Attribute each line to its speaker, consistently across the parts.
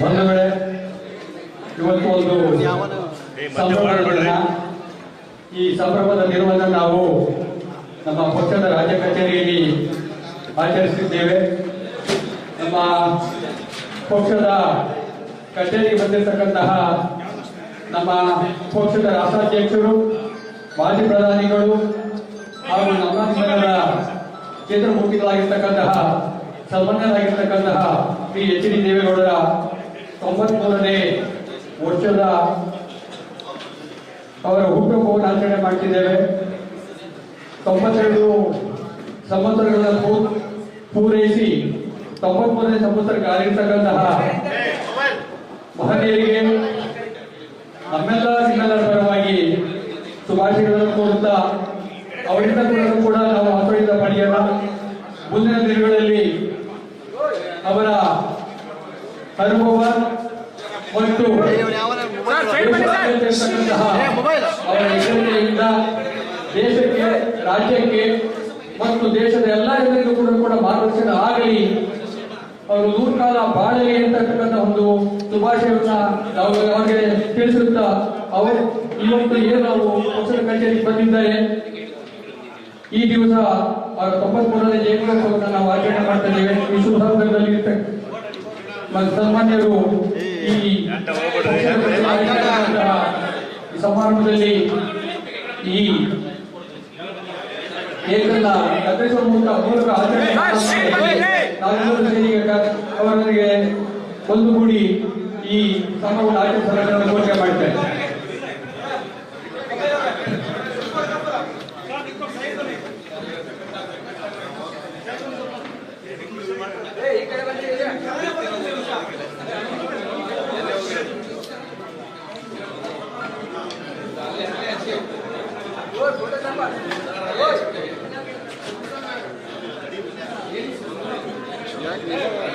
Speaker 1: ಬಂಧುಗಳೇ ಇವತ್ತು ಒಂದು. ಈ ಸಂಭ್ರಮದ ದಿನವನ್ನು ನಾವು ನಮ್ಮ ಪಕ್ಷದ ರಾಜ್ಯ ಕಚೇರಿಯಲ್ಲಿ ಆಚರಿಸಿದ್ದೇವೆ ನಮ್ಮ ಪಕ್ಷದ ಕಚೇರಿಗೆ ಬಂದಿರತಕ್ಕಂತಹ ನಮ್ಮ ಪಕ್ಷದ ರಾಷ್ಟ್ರಾಧ್ಯಕ್ಷರು, ಮಾಜಿ ಪ್ರಧಾನಿಗಳು ಹಾಗೂ ನಮ್ಮ ಜನರ ಕೇಂದ್ರಮೂರ್ತಿಗಳಾಗಿರ್ತಕ್ಕಂತಹ ಸನ್ಮಾನ್ಯರಾಗಿರ್ತಕ್ಕಂತಹ ಶ್ರೀ ಎಚ್ ಡಿ ದೇವೇಗೌಡರ ತೊಂಬತ್ಮೂರನೇ ವರ್ಷದ ಅವರ ಹುಟ್ಟುಹಬ್ಬವನ್ನು ಆಚರಣೆ ಮಾಡ್ತಿದ್ದೇವೆ. ತೊಂಬತ್ತೆರಡು ಸಂವತ್ಸರಗಳ ಪೂ- ಪೂರೈಸಿ ತೊಂಬತ್ಮೂರನೇ ಸಂವತ್ಸರಕ್ಕೆ ಆಗಿರ್ತಕ್ಕಂತಹ ಮಹನೀಯರಿಗೆ ನಮ್ಮೆಲ್ಲ ನಿಮ್ಮೆಲ್ಲರ ಪರವಾಗಿ ಶುಭಾಶಯಗಳನ್ನು ಕೋರುತ್ತಾ ಅವರಿಂದ ಕೂಡ ಕೂಡ ನಾವು ಹಸುವಿಂದ ಪಡೆಯೋಣ ಮುಂದಿನ ದಿನಗಳಲ್ಲಿ ಅವರ ಅನುಭವ ಮತ್ತು ಇರ್ತಕ್ಕಂತಹ ಅವರ ಹೆಗ್ಗಳಿಕೆಯಿಂದ ದೇಶಕ್ಕೆ ರಾಜ್ಯಕ್ಕೆ ಮತ್ತು ದೇಶದ ಎಲ್ಲ ಜನರಿಗೂ ಕೂಡ ಕೂಡ ಮಾರ್ಗದರ್ಶನ ಆಗಲಿ. ಅವರು ದೂರ್ಕಾಲ ಕಾಲ ಬಾಳಲಿ ಅಂತಕ್ಕಂಥ ಒಂದು ಶುಭಾಶಯವನ್ನ ನಾವು ಅವರಿಗೆ ತಿಳಿಸುತ್ತಾ ಅವರು ಇವತ್ತು ಏನು ನಾವು ಪಕ್ಷದ ಕಚೇರಿಗೆ ಬಂದಿದ್ದಾರೆ. ಈ ದಿವಸ ಅವರ ತೊಂಬತ್ಮೂರನೇ ಜಯಂತ್ಯೋತ್ಸವವನ್ನು ನಾವು ಆಚರಣೆ ಮಾಡ್ತಾ ಇದ್ದೇವೆ. ಈ ಶುಭ ಸಂದರ್ಭದಲ್ಲಿ ಸಾಮಾನ್ಯರು ಸನ್ಮಾನ್ಯರು ಈ ಸಮಾರಂಭದಲ್ಲಿ ಈ ಕೇಕನ್ನ ಕತ್ತರಿಸುವ ಮೂಲಕ ಮೂಲಕ ಅವರೊಂದಿಗೆ ಒಂದುಗೂಡಿ ಈ ಸಮಾರಂಭವನ್ನು ಆಚರಿಸಲು ಘೋಷಣೆ ಮಾಡ್ತೇವೆ
Speaker 2: ಏಯ್
Speaker 1: Yeah.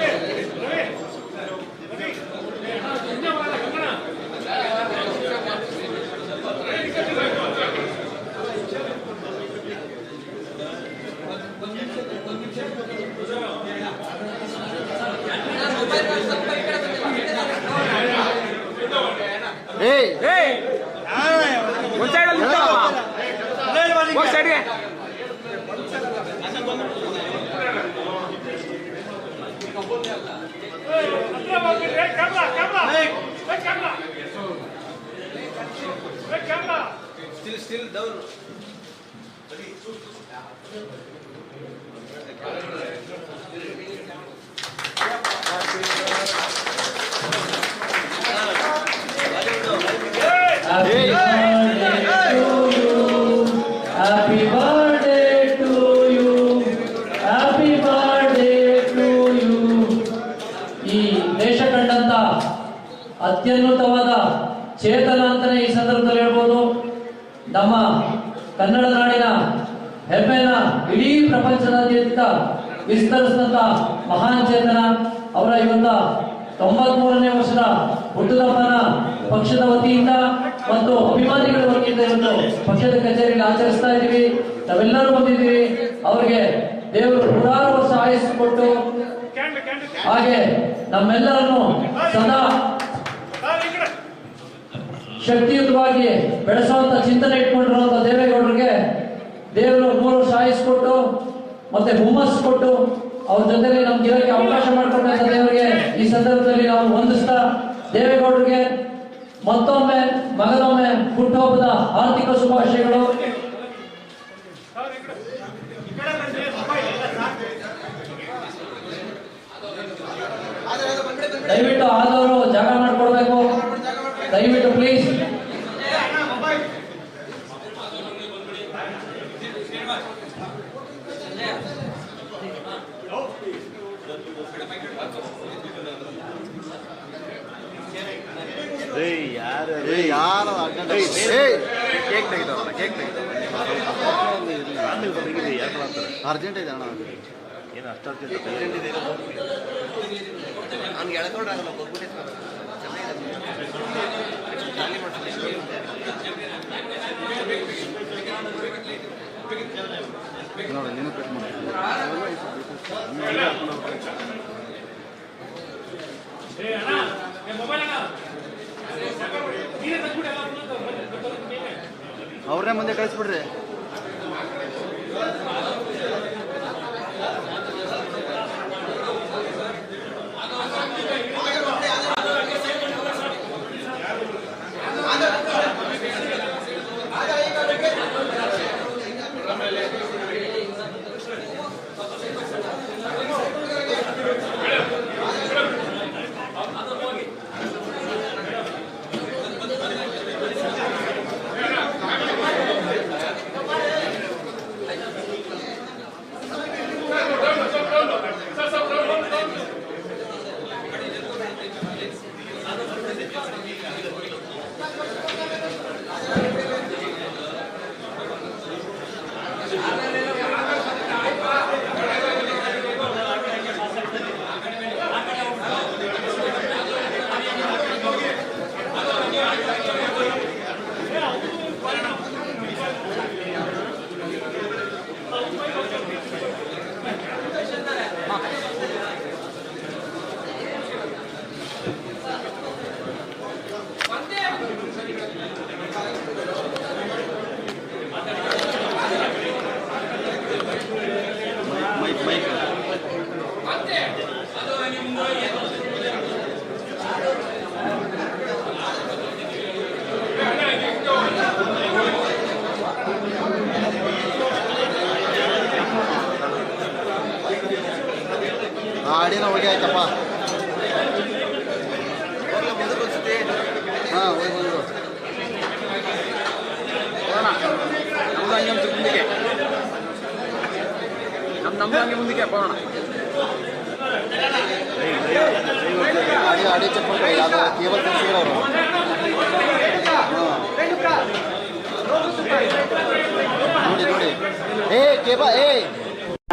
Speaker 1: ಅತ್ಯುನ್ನತವಾದ ಚೇತನ ಅಂತಾನೆ ಈ ಸಂದರ್ಭದಲ್ಲಿ ಹೇಳ್ಬೋದು. ನಮ್ಮ ಕನ್ನಡ ನಾಡಿನ ಹೆಮ್ಮೆನ ಇಡೀ ಪ್ರಪಂಚದಾದ್ಯಂತ ವಿಸ್ತರಿಸಿದಂತ ಮಹಾನ್ ಚೇತನ ಅವರ ಇವತ್ತ ತೊಂಬತ್ಮೂರನೇ ವರ್ಷದ ಹುಟ್ಟುಹಬ್ಬನ ಪಕ್ಷದ ವತಿಯಿಂದ ಮತ್ತು ಅಭಿಮಾನಿಗಳು ಒಂದು ಪಕ್ಷದ ಕಚೇರಿಯಲ್ಲಿ ಆಚರಿಸ್ತಾ ಇದೀವಿ ನಾವೆಲ್ಲರೂ ಬಂದಿದ್ದೀವಿ. ಅವರಿಗೆ ದೇವರು ನೂರಾರು ವರ್ಷ ಆಯಸ್ಸು ಕೊಟ್ಟು ಹಾಗೆ ನಮ್ಮೆಲ್ಲರನ್ನು ಸದಾ ಶಕ್ತಿಯುತವಾಗಿ ಬೆಳೆಸುವಂತ ಚಿಂತನೆ ಇಟ್ಕೊಂಡಿರುವಂತ ದೇವೇಗೌಡರಿಗೆ ದೇವರು ಮೂರು ಆಯಸ್ಸು ಕೊಟ್ಟು ಮತ್ತೆ ಹುಮ್ಮಸ್ ಕೊಟ್ಟು ಅವ್ರ ಜೊತೆಲಿ ನಮ್ಗೆ ಇರೋಕ್ಕೆ ಅವಕಾಶ ಮಾಡಿಕೊಟ್ಟಂತ ದೇವರಿಗೆ ಈ ಸಂದರ್ಭದಲ್ಲಿ ನಾವು ಹೊಂದಿಸ್ತಾ ದೇವೇಗೌಡರಿಗೆ ಮತ್ತೊಮ್ಮೆ ಮಗನೊಮ್ಮೆ ಹುಟ್ಟುಹಬ್ಬದ ಆರ್ಥಿಕ ಶುಭಾಶಯಗಳು. ದಯವಿಟ್ಟು ಆದವರು ಜಾಗ ಮಾಡಿಕೊಡ್ಬೇಕು. ದಯವಿಟ್ಟು ಪ್ಲೀಸ್
Speaker 2: ಅರ್ಜೆಂಟ್ ಇದೆ ಅಣ್ಣ
Speaker 3: ಏನು ಅಷ್ಟೊಂದು
Speaker 2: ಅವ್ನಿಗೆ ಎಳ್ಕೊಂಡ್ರಾಗಲ್ಲ ಹೋಗ್ಬಿಟ್ಟೆ ನೋಡಿ ನೀನು ಕಟ್ ಮಾಡಿ ಮೊಬೈಲ್ ಅವ್ರನ್ನೇ ಮುಂದೆ ಕಳಿಸ್ಬಿಡ್ರಿ.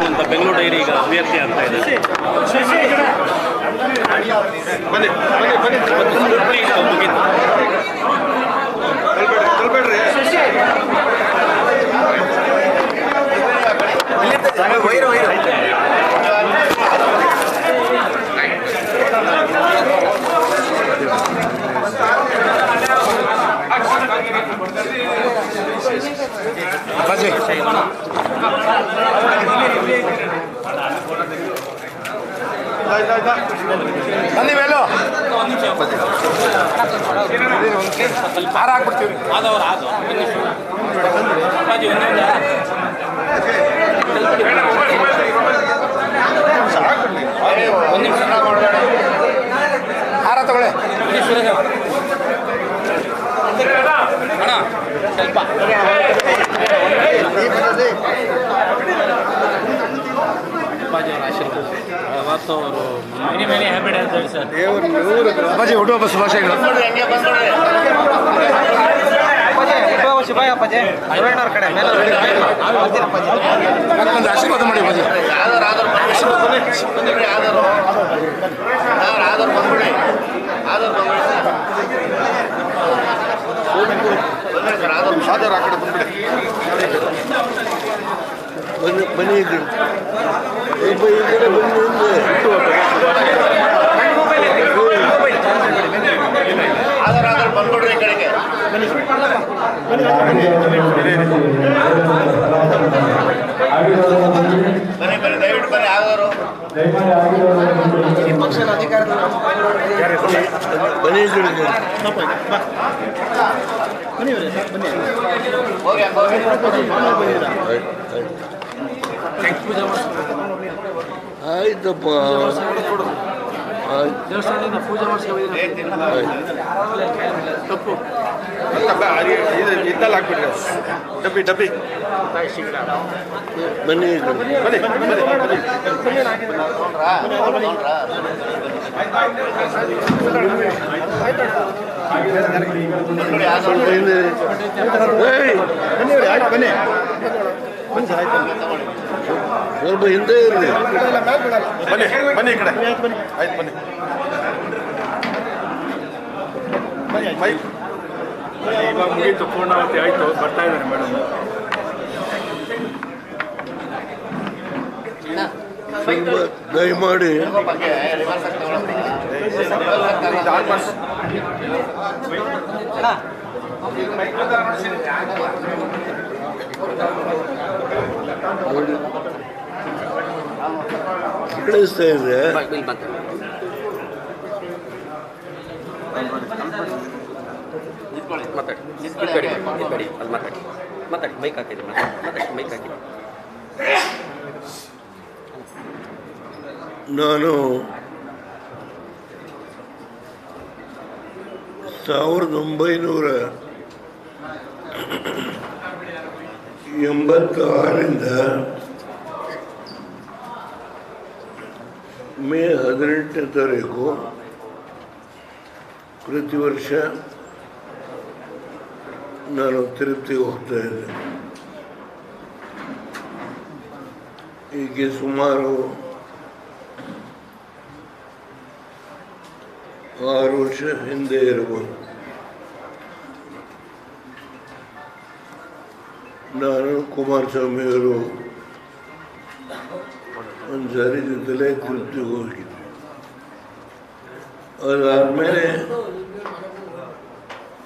Speaker 3: ಅಂತ ಬೆಂಗಳೂರು ಡೈರಿ ಈಗ ಅಭ್ಯರ್ಥಿ ಆಗ್ತಾ ಇದೆ ಬನ್ನಿ ಬನ್ನಿ ಈಗ ಮುಗೀತು.
Speaker 2: ರಜೆ ಅಲ್ಲಿ ಮೇಲೋ ಹಾರ ಹಾಕ್ಬಿಡ್ತೀವಿ ಅಪ್ಪಾಜಿ ಹುಟ್ಟುಹಬ್ಬ ಶುಭಾಶಯಗಳು ಒಂದು ಆಶೀರ್ವಾದ ಮಾಡಿ ಅಪ್ಪಾಜಿ ಆಧಾರ್ ಆ ಕಡೆ ಬಂದ್ಬಿಡಿ ಬನ್ನಿ ಬನ್ನಿ ಇದ್ದೀವಿ ಈ ಕಡೆ ಬನ್ನಿ ಈ ಪಕ್ಷದ ಬನ್ನಿ ಈ ಕಡೆ. ಆಯ್ತಪ್ಪ. ಆಯ್ತು
Speaker 4: ತಪ್ಪು ಇದ್ದಲ್ಲಿ ಹಾಕ್ಬಿಟ್ರೆ ಡಬ್ಬಿ ಡಬ್ಬಿ
Speaker 2: ಬನ್ನಿ
Speaker 4: ಬನ್ನಿ. ಬನ್ನಿ ಬನ್ನಿ. ಬನ್ನಿ
Speaker 2: ಸ್ವಲ್ಪ ಹಿಂದೆ ಇರಲಿ.
Speaker 4: ಬನ್ನಿ ಬನ್ನಿ ಈ ಕಡೆ. ಆಯ್ತು ಬನ್ನಿ. ಮೈಕ್ ಇವಾಗ ಮುಗೀತು ಪೂರ್ಣಾವತಿ ಆಯಿತು ಬರ್ತಾ ಇದ್ದಾರೆ ಮೇಡಮ್.
Speaker 5: ದಯಮಾಡಿ. ಕೇಳಿಸ್ತಾ ಇದೆ.
Speaker 6: ಮಾತಾಡಿ ಮಾತಾಡಿ ಮಾತಾಡಿ ಮೈಕ್ ಮಾತಾಡಿ ಮೈಕ್ ಹಾಕಿದೆ
Speaker 5: ನಾನು ಸಾವಿರದ ಒಂಬೈನೂರ ಎಂಬತ್ತಾರರಿಂದ ಮೇ ಹದಿನೆಂಟನೇ ತಾರೀಕು ಪ್ರತಿ ವರ್ಷ ನಾನು ತಿರುಪತಿಗೆ ಹೋಗ್ತಾ ಇದ್ದೆ. ಹೀಗೆ ಸುಮಾರು ಆರು ವರ್ಷ ಹಿಂದೆ ಇರಬಹುದು. ನಾನು ಕುಮಾರಸ್ವಾಮಿಯವರು ಒಂದು ಸಾರಿ ಜೊತೆಲೇ ತಿರುಪ್ತಿಗೆ ಹೋಗಿದ್ದೆ ಅದಾದಮೇಲೆ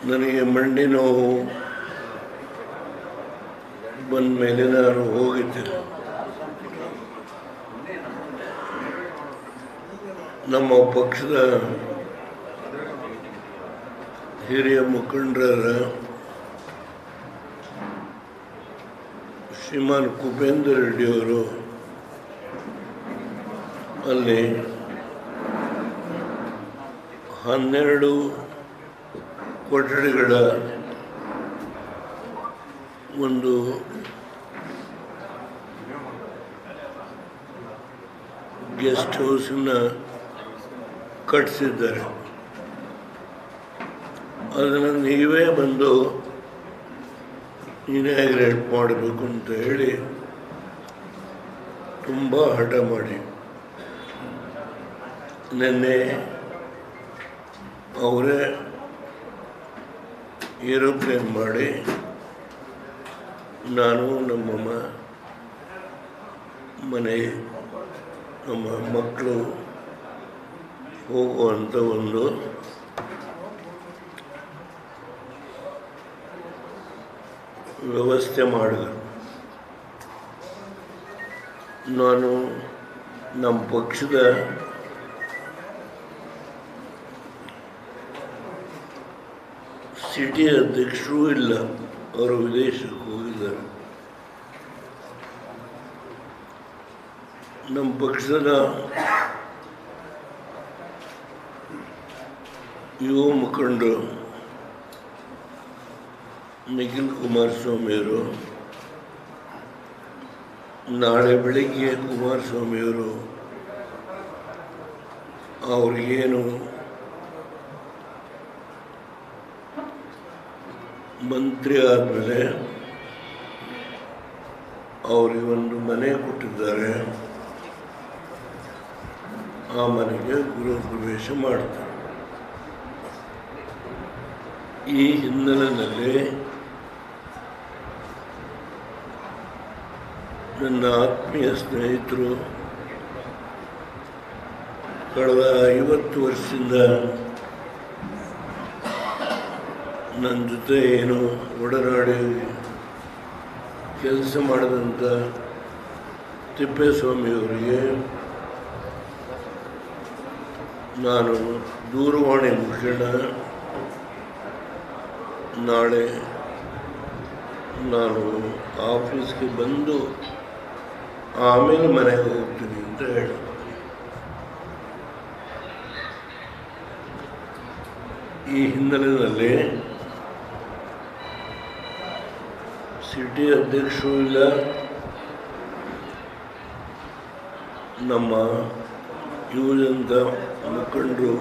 Speaker 5: ನನಗೆ ಮಂಡಿ ನೋವು ಬಂದ ಮೇಲೆ ನಾನು ಹೋಗಿದ್ದೆ. ನಮ್ಮ ಪಕ್ಷದ ಹಿರಿಯ ಮುಖಂಡರ ಶ್ರೀಮಾನ್ ಕುಪೇಂದ್ರ ರೆಡ್ಡಿಯವರು ಅಲ್ಲಿ ಹನ್ನೆರಡು ಕೊಠಡಿಗಳ ಒಂದು ಗೆಸ್ಟ್ ಹೌಸನ್ನ ಕಟ್ಟಿಸಿದ್ದಾರೆ ಅದನ್ನು ನೀವೇ ಬಂದು ಇನಾಗ್ರೇಟ್ ಮಾಡಬೇಕು ಅಂತ ಹೇಳಿ ತುಂಬ ಹಠ ಮಾಡಿ. ನಿನ್ನೆ ಅವರೇ ಏರೋಪ್ಲೇನ್ ಮಾಡಿ ನಾನು ನಮ್ಮಮ್ಮ ಮನೆ ನಮ್ಮ ಮಕ್ಕಳು ಹೋಗುವಂಥ ಒಂದು ವ್ಯವಸ್ಥೆ ಮಾಡಿದರು. ನಾನು ನಮ್ಮ ಪಕ್ಷದ ಸಿಟಿ ಅಧ್ಯಕ್ಷರೂ ಇಲ್ಲ ಅವರು ವಿದೇಶಕ್ಕೆ ಹೋಗಿದ್ದಾರೆ ನಮ್ಮ ಪಕ್ಷದ ಯುವ ಮುಖಂಡರು ನಿಖಿಲ್ ಕುಮಾರಸ್ವಾಮಿಯವರು ನಾಳೆ ಬೆಳಿಗ್ಗೆ ಕುಮಾರಸ್ವಾಮಿಯವರು ಅವ್ರಿಗೇನು ಮಂತ್ರಿ ಆದಮೇಲೆ ಅವರಿಗೆ ಒಂದು ಮನೆ ಕೊಟ್ಟಿದ್ದಾರೆ. ಆ ಮನೆಗೆ ಗೃಹ ಪ್ರವೇಶ ಮಾಡ್ತಾರೆ. ಈ ಹಿನ್ನೆಲೆಯಲ್ಲಿ ನನ್ನ ಆತ್ಮೀಯ ಸ್ನೇಹಿತರು, ಕಳೆದ ಐವತ್ತು ವರ್ಷದಿಂದ ನನ್ನ ಜೊತೆ ಏನು ಒಡನಾಡಿ ಕೆಲಸ ಮಾಡಿದಂಥ ತಿಪ್ಪೇಸ್ವಾಮಿಯವರಿಗೆ ನಾನು ದೂರವಾಣಿ ಮುಖೇನ ನಾಳೆ ನಾನು ಆಫೀಸ್ಗೆ ಬಂದು ಆಮೇಲೆ ಮನೆಗೆ ಹೋಗ್ತೀನಿ ಅಂತ ಹೇಳಿ ಈ ಹಿನ್ನೆಲೆಯಲ್ಲಿ ಸಿಟಿ ಅಧ್ಯಕ್ಷರೂ ಇಲ್ಲ ನಮ್ಮ ಯುವಜನತ ಮುಖಂಡರು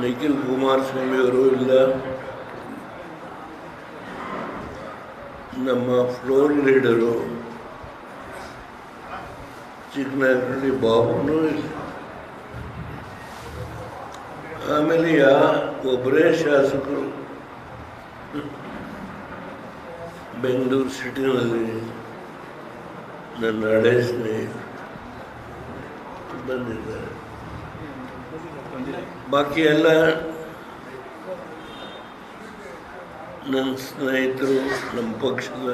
Speaker 5: ನಿಖಿಲ್ ಕುಮಾರಸ್ವಾಮಿಯವರು ಇಲ್ಲ ನಮ್ಮ ಫ್ಲೋರ್ ಲೀಡರು ಚಿಕ್ಕನಾಗರಳ್ಳಿ ಬಾಬುನೂ ಇಲ್ಲ ಆಮೇಲೆ ಯಾ ಒಬ್ಬರೇ ಶಾಸಕರು ಬೆಂಗಳೂರು ಸಿಟಿನಲ್ಲಿ ನನ್ನ ಹಳೆ ಸ್ನೇಹಿತರು ಬಂದಿದ್ದಾರೆ. ಬಾಕಿ ಎಲ್ಲ ನನ್ನ ಸ್ನೇಹಿತರು, ನಮ್ಮ ಪಕ್ಷದ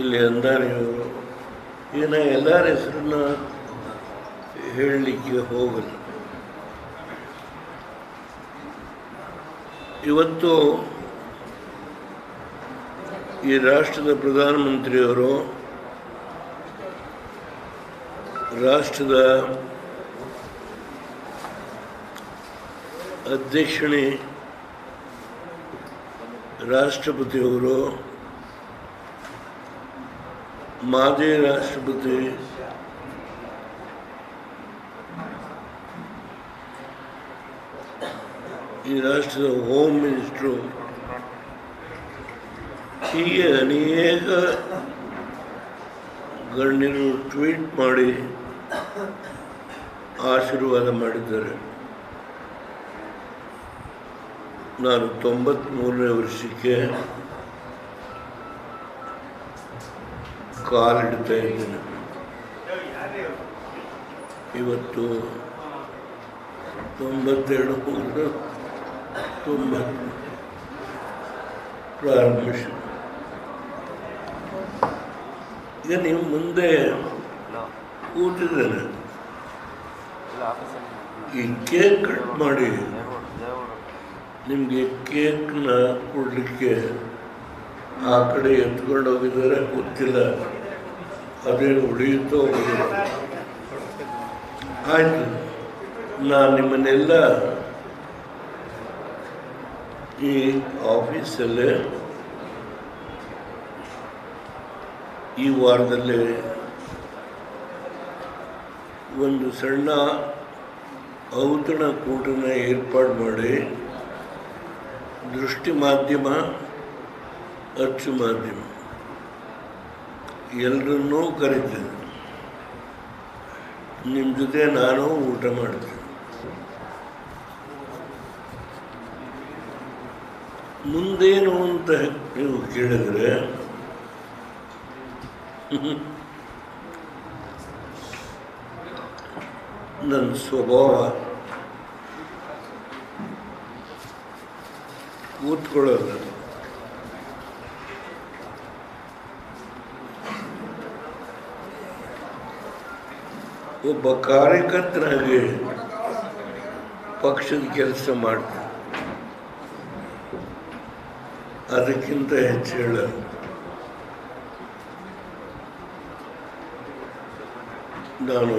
Speaker 5: ಇಲ್ಲಿ ಅಂದಾರಿಯವರು ಏನ ಎಲ್ಲರ ಹೆಸರನ್ನ ಹೇಳಲಿಕ್ಕೆ ಹೋಗಲ್ಲ. ಇವತ್ತು ಈ ರಾಷ್ಟ್ರದ ಪ್ರಧಾನಮಂತ್ರಿಯವರು ರಾಷ್ಟ್ರದ ಅಧ್ಯಕ್ಷಣೆ ರಾಷ್ಟ್ರಪತಿಯವರು ಮಾಜಿ ರಾಷ್ಟ್ರಪತಿ ಈ ರಾಷ್ಟ್ರದ ಹೋಮ್ ಮಿನಿಸ್ಟ್ರು ಹೀಗೆ ಅನೇಕ ಗಣ್ಯರು ಟ್ವೀಟ್ ಮಾಡಿ ಆಶೀರ್ವಾದ ಮಾಡಿದ್ದಾರೆ. ನಾನು ತೊಂಬತ್ತ್ಮೂರನೇ ವರ್ಷಕ್ಕೆ ಕಾಲಿಡ್ತಾ ಇದ್ದೇನೆ. ಇವತ್ತು ತೊಂಬತ್ತೆರಡು ತೊಂಬತ್ತು ಪ್ರಾರಂಭಿಸಿ ಈಗ ನೀವು ಮುಂದೆ ಕೂತಿದ್ದೇನೆ. ಈ ಕೇಕ್ ಕಟ್ ಮಾಡಿ. ನಿಮಗೆ ಕೇಕ್ನ ಕೊಡಲಿಕ್ಕೆ ಆ ಕಡೆ ಎತ್ಕೊಂಡು ಹೋಗಿದ್ದಾರೆ ಗೊತ್ತಿಲ್ಲ. ಅದೇನು ಉಳಿಯುತ್ತೋ ಆಯ್ತು ಆಯಿತು ನಾನು ನಿಮ್ಮನ್ನೆಲ್ಲ ಈ ಆಫೀಸಲ್ಲೇ ಈ ವಾರದಲ್ಲಿ ಒಂದು ಸಣ್ಣ ಔತಣ ಕೂಟನ ಏರ್ಪಾಡು ಮಾಡಿ ದೃಷ್ಟಿ ಮಾಧ್ಯಮ, ಅಚ್ಚು ಮಾಧ್ಯಮ ಎಲ್ಲರನ್ನೂ ಕರಿತೇನೆ. ನಿಮ್ಮ ಜೊತೆ ನಾನು ಊಟ ಮಾಡ್ತೇನೆ. ಮುಂದೇನು ಅಂತ ನೀವು ಕೇಳಿದ್ರೆ ನನ್ನ ಸ್ವಭಾವ ಕೂತ್ಕೊಳ್ಳೋದು ಒಬ್ಬ ಕಾರ್ಯಕರ್ತನಾಗಿ ಪಕ್ಷದ ಕೆಲಸ ಮಾಡ್ತೀನಿ ಅದಕ್ಕಿಂತ ಹೆಚ್ಚು ಹೇಳಲ್ಲ ನಾನು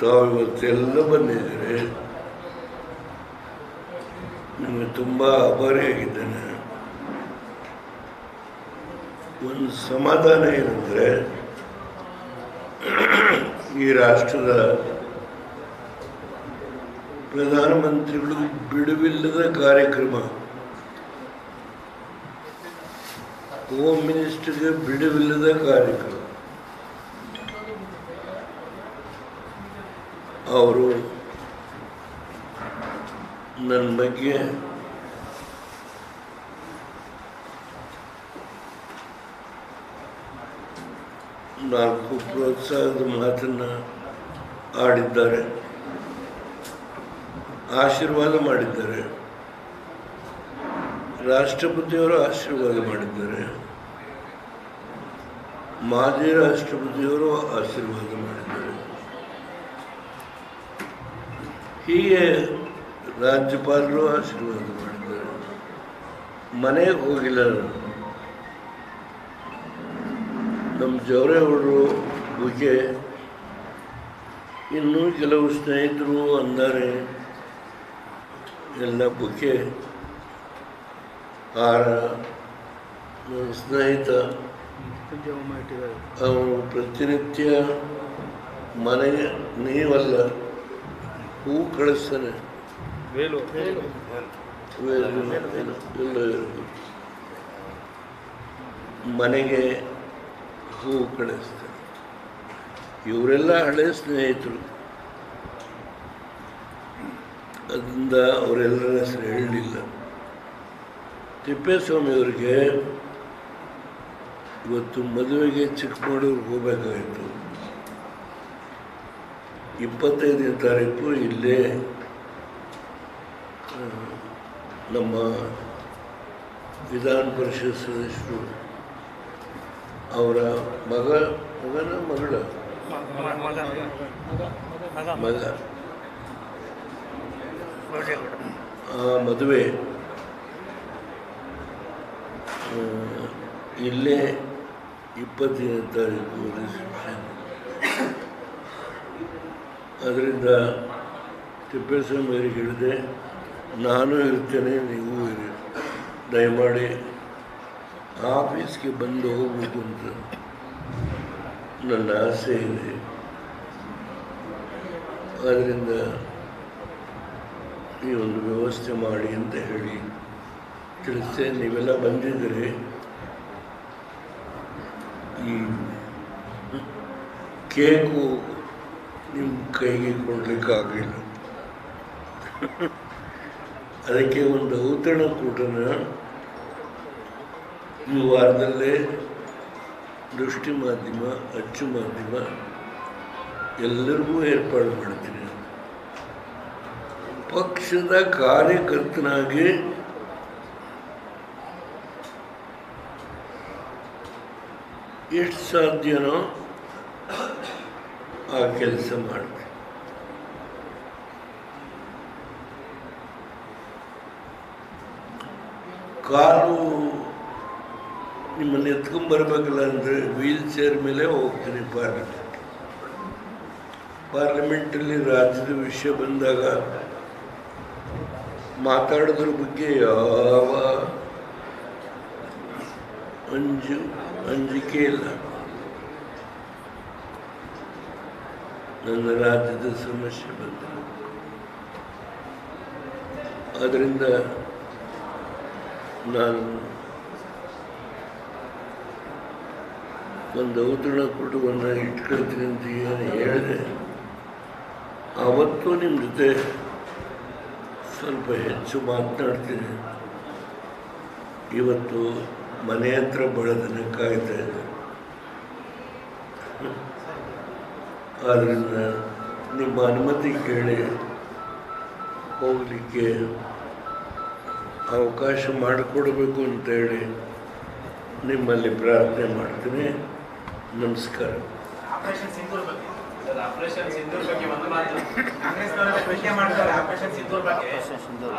Speaker 5: ತಾವು ಇವತ್ತೆಲ್ಲ ಬಂದಿದ್ದೀರಿ ನಿಮಗೆ ತುಂಬ ಆಭಾರಿಯಾಗಿದ್ದೇನೆ ಒಂದು ಸಮಾಧಾನ ಏನಂದರೆ, ಈ ರಾಷ್ಟ್ರದ ಪ್ರಧಾನಮಂತ್ರಿಗಳು ಬಿಡುವಿಲ್ಲದ ಕಾರ್ಯಕ್ರಮ. ಹೋಮ್ ಮಿನಿಸ್ಟರ್ಗೆ ಬಿಡುವಿಲ್ಲದ ಕಾರ್ಯಕ್ರಮ. ಅವರು ನನ್ನ ಬಗ್ಗೆ ನಾಲ್ಕು ಪ್ರೋತ್ಸಾಹದ ಮಾತನ್ನು ಆಡಿದ್ದಾರೆ. ಆಶೀರ್ವಾದ ಮಾಡಿದ್ದಾರೆ. ರಾಷ್ಟ್ರಪತಿಯವರು ಆಶೀರ್ವಾದ ಮಾಡಿದ್ದಾರೆ. ಮಾಜಿ ರಾಷ್ಟ್ರಪತಿಯವರು ಆಶೀರ್ವಾದ ಮಾಡಿದ್ದಾರೆ ಹೀಗೆ ರಾಜ್ಯಪಾಲರು ಆಶೀರ್ವಾದ ಮಾಡಿದ್ದಾರೆ. ಮನೆಗೆ ಹೋಗಿಲ್ಲ ನಾನು. ನಮ್ಮ ಜವರೇಗೌಡರು ಬಗ್ಗೆ ಇನ್ನೂ ಕೆಲವು ಸ್ನೇಹಿತರು ಅಂದರೆ. ಎಲ್ಲ ಬುಕ್ಕೆ ಆರ ನನ್ನ ಸ್ನೇಹಿತ ಅವನು ಪ್ರತಿನಿತ್ಯ ಮನೆಗೆ ನೀವಲ್ಲ. ಹೂ ಕಳಿಸ್ತಾನೆ. ವೇಲು, ವೇಲು, ಮನೆಗೆ ಹೂ ಕಳಿಸ್ತಾನೆ. ಇವರೆಲ್ಲ ಹಳೆ ಸ್ನೇಹಿತರು. ಅದರಿಂದ ಅವರೆಲ್ಲರ ಹೆಸರು ಹೇಳಲಿಲ್ಲ. ತಿಪ್ಪೇಸ್ವಾಮಿಯವರಿಗೆ ಇವತ್ತು ಮದುವೆಗೆ ಚಿಕ್ಕಮಗಳೂರಿಗೆ ಹೋಗಬೇಕಾಗಿತ್ತು. ಇಪ್ಪತ್ತೈದನೇ ತಾರೀಕು ಇಲ್ಲೇ ನಮ್ಮ ವಿಧಾನ ಪರಿಷತ್ ಸದಸ್ಯರು ಅವರ ಮಗ, ಮಗನ ಮಗಳ? ಮಗ. ಆ ಮದುವೆ ಇಲ್ಲೇ ಇಪ್ಪತ್ತನೇ ತಾರೀಕು. ಅದರಿಂದ ತಿಪ್ಪೇಸ್ವಾಮಿ ಅವರಿಗೆ ಹೇಳಿದೆ, ನಾನು ಇರ್ತೇನೆ, ನೀವು ಇರಿ. ದಯಮಾಡಿ ಆಫೀಸ್ಗೆ ಬಂದು ಹೋಗ್ಬೇಕು ಅಂತ ನನ್ನ ಆಸೆ ಇದೆ. ಅದರಿಂದ ಈ ಒಂದು ವ್ಯವಸ್ಥೆ ಮಾಡಿ ಅಂತ ಹೇಳಿ ತಿಳಿಸ್ತೆ ನೀವೆಲ್ಲ ಬಂದಿದ್ದರೆ ಈ ಕೇಕು ನಿಮ್ಮ ಕೈಗೆ ಕೊಡಲಿಕ್ಕಾಗಲಿಲ್ಲ ಅದಕ್ಕೆ ಒಂದು ಔತಣ ಕೂಟನ ಈ ವಾರದಲ್ಲೇ ದೃಷ್ಟಿ ಮಾಧ್ಯಮ, ಅಚ್ಚು ಮಾಧ್ಯಮ ಎಲ್ಲರಿಗೂ ಏರ್ಪಾಡು ಮಾಡ್ತೀನಿ. ಪಕ್ಷದ ಕಾರ್ಯಕರ್ತನಾಗಿ ಎಷ್ಟು ಸಾಧ್ಯನೋ ಆ ಕೆಲಸ ಮಾಡ್ತೀನಿ. ಕಾಲು ನಿಮ್ಮನ್ನು ಎತ್ಕೊಂಡ್ಬರ್ಬೇಕಲ್ಲ ಅಂದರೆ ವೀಲ್ ಚೇರ್ ಮೇಲೆ ಹೋಗ್ತೀನಿ ಪಾರ್ಲಿಮೆಂಟ್ ಪಾರ್ಲಿಮೆಂಟಲ್ಲಿ ರಾಜ್ಯದ ವಿಷಯ ಬಂದಾಗ ಮಾತಾಡೋದ್ರ ಬಗ್ಗೆ ಯಾವ ಅಂಜು ಅಂಜಿಕೆ ಇಲ್ಲ. ನನ್ನ ರಾಜ್ಯದ ಸಮಸ್ಯೆ ಬಂತು ಅದರಿಂದ ನಾನು ಒಂದು ಔತಣ ಕುಟುಂಬವನ್ನು ಇಟ್ಕೊಳ್ತೀನಿ ಅಂತ ಏನು ಹೇಳಿದೆ. ಅವತ್ತು ನಿಮ್ಮ ಜೊತೆ ಸ್ವಲ್ಪ ಹೆಚ್ಚು ಮಾತನಾಡ್ತೀನಿ. ಇವತ್ತು ಮನೆ ಹತ್ರ ಬಹಳ ಕಾಯ್ತಾ ಇದೆ ಆದ್ದರಿಂದ ನಿಮ್ಮ ಅನುಮತಿ ಕೇಳಿ ಹೋಗಲಿಕ್ಕೆ ಅವಕಾಶ ಮಾಡಿಕೊಡ್ಬೇಕು ಅಂತೇಳಿ ನಿಮ್ಮಲ್ಲಿ ಪ್ರಾರ್ಥನೆ ಮಾಡ್ತೀನಿ. ನಮಸ್ಕಾರ.
Speaker 7: ಆಪರೇಷನ್ ಸಿಂಧೂರ್ ಬಗ್ಗೆ. ಆಪರೇಷನ್ ಸಿಂಧೂರ್ ಬಗ್ಗೆ ಒಂದು ಮಾತು. ಕಾಂಗ್ರೆಸ್ನವರು ಟೀಕೆ ಮಾಡ್ತಾರೆ ಆಪರೇಷನ್ ಸಿಂಧೂರ್ ಬಗ್ಗೆ.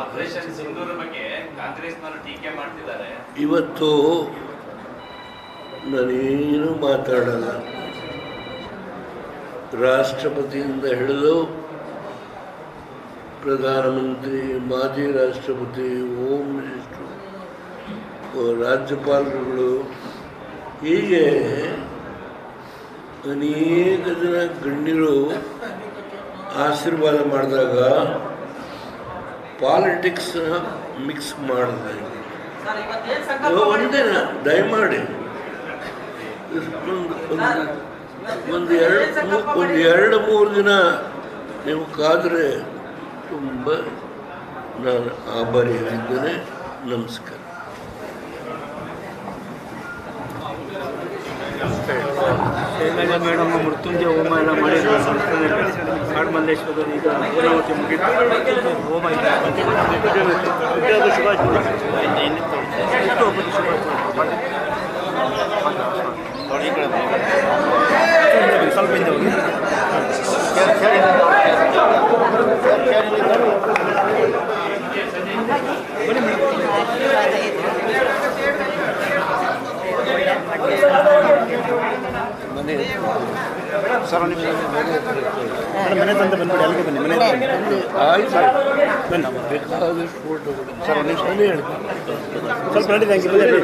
Speaker 7: ಆಪರೇಷನ್ ಸಿಂಧೂರ್ ಬಗ್ಗೆ ಕಾಂಗ್ರೆಸ್ನವರು ಟೀಕೆ ಮಾಡ್ತಿದ್ದಾರೆ.
Speaker 5: ಇವತ್ತು ನಾನೇನು ಮಾತಾಡಲ್ಲ. ರಾಷ್ಟ್ರಪತಿಯಿಂದ ಹಿಡಿದು ಪ್ರಧಾನಮಂತ್ರಿ ಮಾಜಿ ರಾಷ್ಟ್ರಪತಿ ಹೋಮ್ ಮಿನಿಸ್ಟ್ರು ರಾಜ್ಯಪಾಲರುಗಳು ಹೀಗೆ ಅನೇಕ ಜನ ಗಣ್ಯರು ಆಶೀರ್ವಾದ ಮಾಡಿದಾಗ ಪಾಲಿಟಿಕ್ಸ್ ಮಿಕ್ಸ್ ಮಾಡಿದಾಗ ಒಂದಿನ ದಯಮಾಡಿ. ಒಂದು ಒಂದು ಎರಡು ಒಂದು ಎರಡು ಮೂರು ದಿನ ನೀವು ಕಾದರೆ ತುಂಬ ನಾನು ಆಭಾರಿಯಾಗಿದ್ದೇನೆ. ನಮಸ್ಕಾರ.
Speaker 8: ಮೇಡಮ್ ಮೃತ್ಯುಂಜಯ ಹೋಮ ಎಲ್ಲ ಮಾಡಿದ್ರು. ಕಾಡ್ಮಲ್ಲೇಶ್ವರದಲ್ಲಿ ಈಗ ಪೂರ್ಣಾವತಿ ಮುಗಿದ ಹೋಮ ಇದೆ. ಹುಟ್ಟುಹಬ್ಬದ ಶುಭಾಶಯ ಹುಟ್ಟುಹಬ್ಬದ ಶುಭಾಶಯ ಸ್ವಲ್ಪ ಹಿಂದೆ ಹೋಗಿ ಸರ್ ಮೇಡಮ್ ಮನೆ ತಂದು ಬಂದ್ಬಿಡಿ ಅಲ್ಲಿಗೆ ಬನ್ನಿ ಮನೆ ಸ್ವಲ್ಪ ನಡಿ ಥ್ಯಾಂಕ್ ಯು ಬನ್ನಿ
Speaker 2: ಬನ್ನಿ